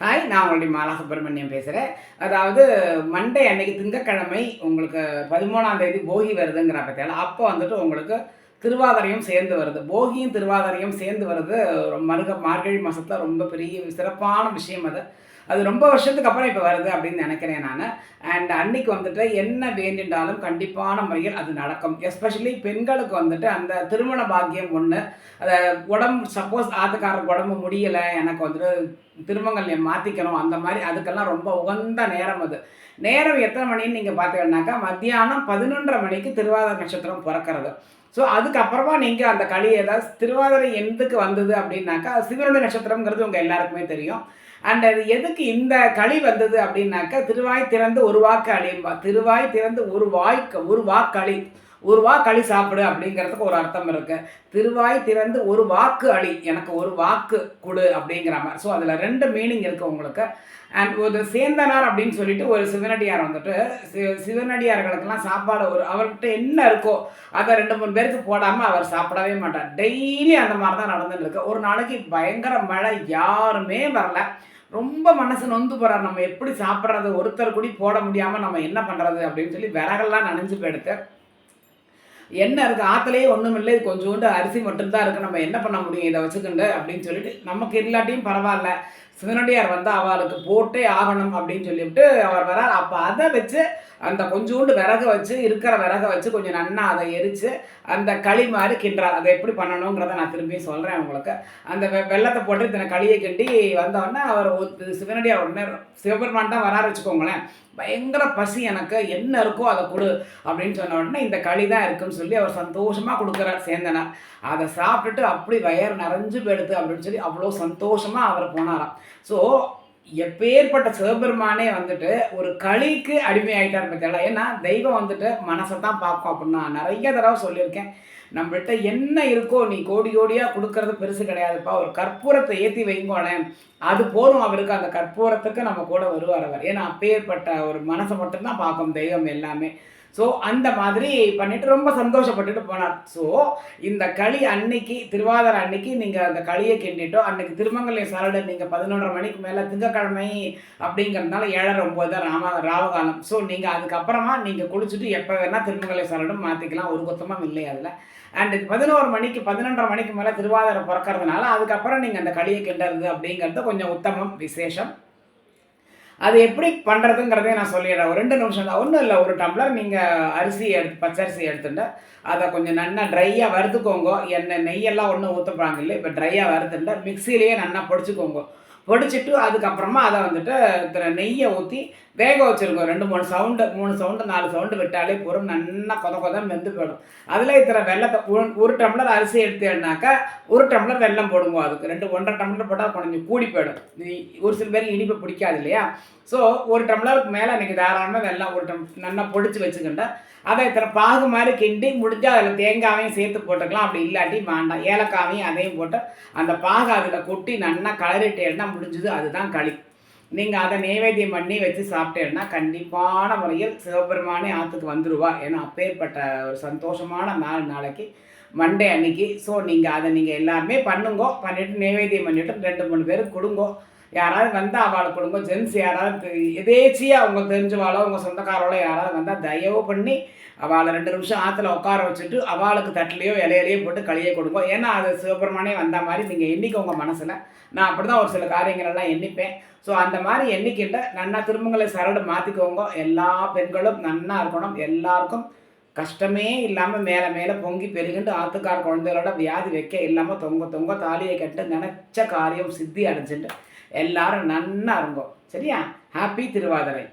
Hi நான் உங்களுடைய மாலா சுப்பிரமணியம் பேசுகிறேன் அதாவது மண்டே அன்னைக்கு திங்கக்கிழமை உங்களுக்கு பதிமூணாம் தேதி போகி வருதுங்கிற பற்றியால் அப்போ வந்துட்டு உங்களுக்கு திருவாதிரையும் சேர்ந்து வருது. போகியும் திருவாதிரையும் சேர்ந்து வருது. மருக மார்கழி மாதத்தில் ரொம்ப பெரிய சிறப்பான விஷயம் அது. அது ரொம்ப வருஷத்துக்கு அப்புறம் இப்போ வருது அப்படின்னு நினைக்கிறேன் நான். அண்ட் அன்னைக்கு வந்துட்டு என்ன வேண்டின்றாலும் கண்டிப்பான முறையில் அது நடக்கும். எஸ்பெஷலி பெண்களுக்கு வந்துட்டு அந்த திருமண பாக்கியம் ஒன்று அதை உடம்பு சப்போஸ் ஆத்துக்காரருக்கு உடம்பு முடியலை எனக்கு வந்துட்டு திருமங்கல்யம் மாற்றிக்கணும் அந்த மாதிரி அதுக்கெல்லாம் ரொம்ப உகந்த நேரம் அது. நேரம் எத்தனை மணின்னு நீங்கள் பார்த்தீங்கன்னாக்கா மத்தியானம் பதினொன்றரை மணிக்கு திருவாதிரை நட்சத்திரம் பிறக்கிறது. ஸோ அதுக்கப்புறமா நீங்கள் அந்த களி ஏதாவது திருவாதிரை எந்துக்கு வந்தது அப்படின்னாக்கா சிவனுடைய நட்சத்திரம்ங்கிறது உங்கள் எல்லாருக்குமே தெரியும். அண்ட் அது எதுக்கு இந்த களி வந்தது அப்படின்னாக்கா திருவாய் திறந்து ஒரு வாக்கு அழியும் திருவாய் திறந்து ஒரு வாய்க்கு ஒரு வாக்களி. ஒரு வாக்கு அழி சாப்பிடு அப்படிங்கிறதுக்கு ஒரு அர்த்தம் இருக்குது திருவாய் திறந்து ஒரு வாக்கு அழி எனக்கு ஒரு வாக்கு கொடு அப்படிங்கிற மாதிரி. ஸோ அதில் ரெண்டு மீனிங் இருக்குது உங்களுக்கு. அண்ட் ஒரு சேந்தனார் அப்படின்னு சொல்லிட்டு ஒரு சிவனடியார் வந்துட்டு சி- சிவனடியார்களுக்கெல்லாம் சாப்பாடு ஒரு அவர்கிட்ட என்ன இருக்கோ அதை ரெண்டு மூணு பேருக்கு போடாமல் அவர் சாப்பிடவே மாட்டார். டெய்லி அந்த மாதிரி தான் நடந்துட்டு இருக்கு ஒரு நாளைக்கு பயங்கர மழை யாருமே வரல. ரொம்ப மனசு நொந்து போகிறார் நம்ம எப்படி சாப்பிட்றது? ஒருத்தர் கூடி போட முடியாமல் நம்ம என்ன பண்ணுறது அப்படின்னு சொல்லி விறகெல்லாம் நனைஞ்சு போயிடுத்து. என்ன இருக்குது ஆற்றுலேயே ஒன்றும் இல்லை. இது கொஞ்சோண்டு அரிசி மட்டும்தான் இருக்குது நம்ம என்ன பண்ண முடியும்? இதை வச்சுக்கிண்டு அப்படின்னு சொல்லிட்டு நமக்கு இல்லாட்டியும் பரவாயில்ல. சிவனடியார் வந்து அவளுக்கு போட்டே ஆகணும் அப்படின்னு சொல்லிவிட்டு அவர் வரார். அப்போ அதை வச்சு அந்த கொஞ்சோண்டு விறகு வச்சு இருக்கிற விறகை வச்சு கொஞ்சம் நன்னா அதை எரித்து அந்த களி மாதிரி கிண்டுறார். அதை எப்படி பண்ணணுங்கிறத நான் திரும்பி சொல்கிறேன் உங்களுக்கு. அந்த வெ- வெள்ளத்தை போட்டு இத்தனை களியை கிண்டி வந்தோடனே அவர் சிவனடியார் உடனே சிவபெருமான் தான் வராரு வச்சுக்கோங்களேன். பயங்கர பசி எனக்கு. என்ன இருக்கோ அதை கொடு அப்படின்னு சொன்ன உடனே இந்த களி தான் இருக்குன்னு சொல்லி அவர் சந்தோஷமாக கொடுக்குறார் சேந்தனார் அதை சாப்பிட்டுட்டு அப்படி வயர் நிறைஞ்சு போயிடுது அப்படின்னு சொல்லி அவ்வளோ சந்தோஷமாக அவர் போனாராம். ஸோ எப்பேற்பட்ட சிவபெருமானே வந்துட்டு ஒரு களிக்கு அடிமையாயிட்டார் பத்தியால ஏன்னா தெய்வம் வந்துட்டு மனசை தான் பார்க்கும் அப்படின்னு நான் நிறைய தடவை சொல்லியிருக்கேன். நம்மள்கிட்ட என்ன இருக்கோ நீ கோடி கோடியாக கொடுக்கறது பெருசு கிடையாதுப்பா. ஒரு கற்பூரத்தை ஏற்றி வைங்கோனேன் அது போதும் அவருக்கு. அந்த கற்பூரத்துக்கு நம்ம கூட வருவார் அவர். ஏன்னா அப்பேற்பட்ட ஒரு மனசை மட்டும்தான் பார்க்கும் தெய்வம் எல்லாமே. ஸோ அந்த மாதிரி பண்ணிட்டு ரொம்ப சந்தோஷப்பட்டுட்டு போனார். ஸோ இந்த களி அன்னைக்கு திருவாதிரை அன்னைக்கு நீங்கள் அந்த களியை கிண்டிட்டோ அன்னைக்கு திருமங்கலை சரடு நீங்கள் பதினொன்றரை மணிக்கு மேலே திங்கக்கிழமை அப்படிங்கிறதுனால ஏழரை ஒம்பது தான் ராம ராவகாலம். ஸோ நீங்கள் அதுக்கப்புறமா நீங்கள் குளிச்சுட்டு எப்போ வேணால் திருமங்கலை சரடும் மாற்றிக்கலாம் ஒரு குத்தமும் இல்லை அதில். அண்ட் பதினோரு மணிக்கு பதினொன்றரை மணிக்கு மேலே திருவாதிரை பிறக்கறதுனால அதுக்கப்புறம் நீங்கள் அந்த களியை கிண்டுறது அப்படிங்கிறது கொஞ்சம் உத்தமம் விசேஷம். அது எப்படி பண்ணுறதுங்கிறதே நான் சொல்லிடுறேன். ஒரு ரெண்டு நிமிஷம் தான். ஒன்றும் இல்லை ஒரு டம்ளர் நீங்கள் அரிசி எடுத்து பச்சரிசி எடுத்துட்டு அதை கொஞ்சம் நல்லா ட்ரையாக வறுத்துக்கோங்க. எண்ணெய் நெய்யெல்லாம் ஒன்றும் ஊற்றப்படாங்க இல்லை இப்போ ட்ரையாக வறுத்துட்டு மிக்சிலேயே நல்லா பொடிச்சுக்கோங்க. பொடிச்சிட்டு அதுக்கப்புறமா அதை வந்துட்டு இத்தனை நெய்யை ஊற்றி வேக வச்சுருக்கோம். ரெண்டு மூணு சவுண்டு மூணு சவுண்டு நாலு சவுண்டு விட்டாலே பொருள் நல்லா கொத கொத வெந்து போயிடும். அதில் இத்தனை வெள்ளத்தை ஒரு- ஒரு டம்ளர் அரிசி எடுத்தேன்னாக்கா ஒரு டம்ளர் வெல்லம் போடுவோம் அதுக்கு. ரெண்டு ஒன்றரை டம்ளர் போட்டால் கொஞ்சம் கூடி போயிடும். ஒரு சில பேர் இனிப்பு பிடிக்காது இல்லையா? ஸோ ஒரு டம்ளருக்கு மேலே இன்றைக்கி தாராளமாக வெல்லம் ஒரு டம் நல்லா பொடிச்சு வச்சுக்கிட்டேன் அதை இத்தனை பாகு மாதிரி கிண்டி முடிஞ்சால் அதில் தேங்காவையும் சேர்த்து போட்டுக்கலாம். அப்படி இல்லாட்டி வேண்டாம். ஏலக்காவையும் அதையும் போட்டு அந்த பாகு அதில் கொட்டி நல்லா கலரிட்டேன்னா முடிஞ்சது அதுதான் களி. நீங்கள் அதை நைவேத்தியம் பண்ணி வச்சு சாப்பிட்டேன்னா கண்டிப்பான முறையில் சிவபெருமானே ஆற்றுக்கு வந்துடுவா ஏன்னா அப்பேற்பட்ட ஒரு சந்தோஷமான நாள் நாளைக்கு மண்டே அன்னைக்கு. ஸோ நீங்கள் அதை நீங்கள் எல்லாருமே பண்ணுங்கோ. பண்ணிவிட்டு நைவேத்தியம் பண்ணிவிட்டு ரெண்டு மூணு பேருக்கு கொடுங்கோ. யாராவது வந்தால் அவளை கொடுங்க. ஜென்ஸ் யாராவது எதேச்சியாக அவங்க தெரிஞ்சவாளோ அவங்க சொந்தக்காரங்களோ யாராவது வந்தால் தயவு பண்ணி அவளை ரெண்டு நிமிஷம் ஆற்றுல உட்கார வச்சுட்டு அவளுக்கு தட்டிலையோ இலையிலையோ போட்டு களியை கொடுங்க. ஏன்னா அது சிவபெருமானே வந்த மாதிரி நீங்கள் எண்ணிக்கோங்க மனசில். நான் அப்படி தான் ஒரு சில காரியங்களெல்லாம் எண்ணிப்பேன். ஸோ அந்த மாதிரி எண்ணிக்கிட்ட நன்னா திரும்பங்களை சரடு மாற்றிக்கோங்க எல்லா பெண்களும் நன்னா இருக்கணும். எல்லாருக்கும் கஷ்டமே இல்லாமல் மேலே மேலே பொங்கி பெருகிண்டு ஆத்துக்கார குழந்தைகளோட வியாதி வைக்க இல்லாமல் தொங்க தொங்க தாலியை கட்டு நினச்ச காரியம் சித்தி அடைஞ்சிட்டு எல்லாரும் நன்னா இருங்கோ. சரியா? ஹாப்பி திருவாதிரை.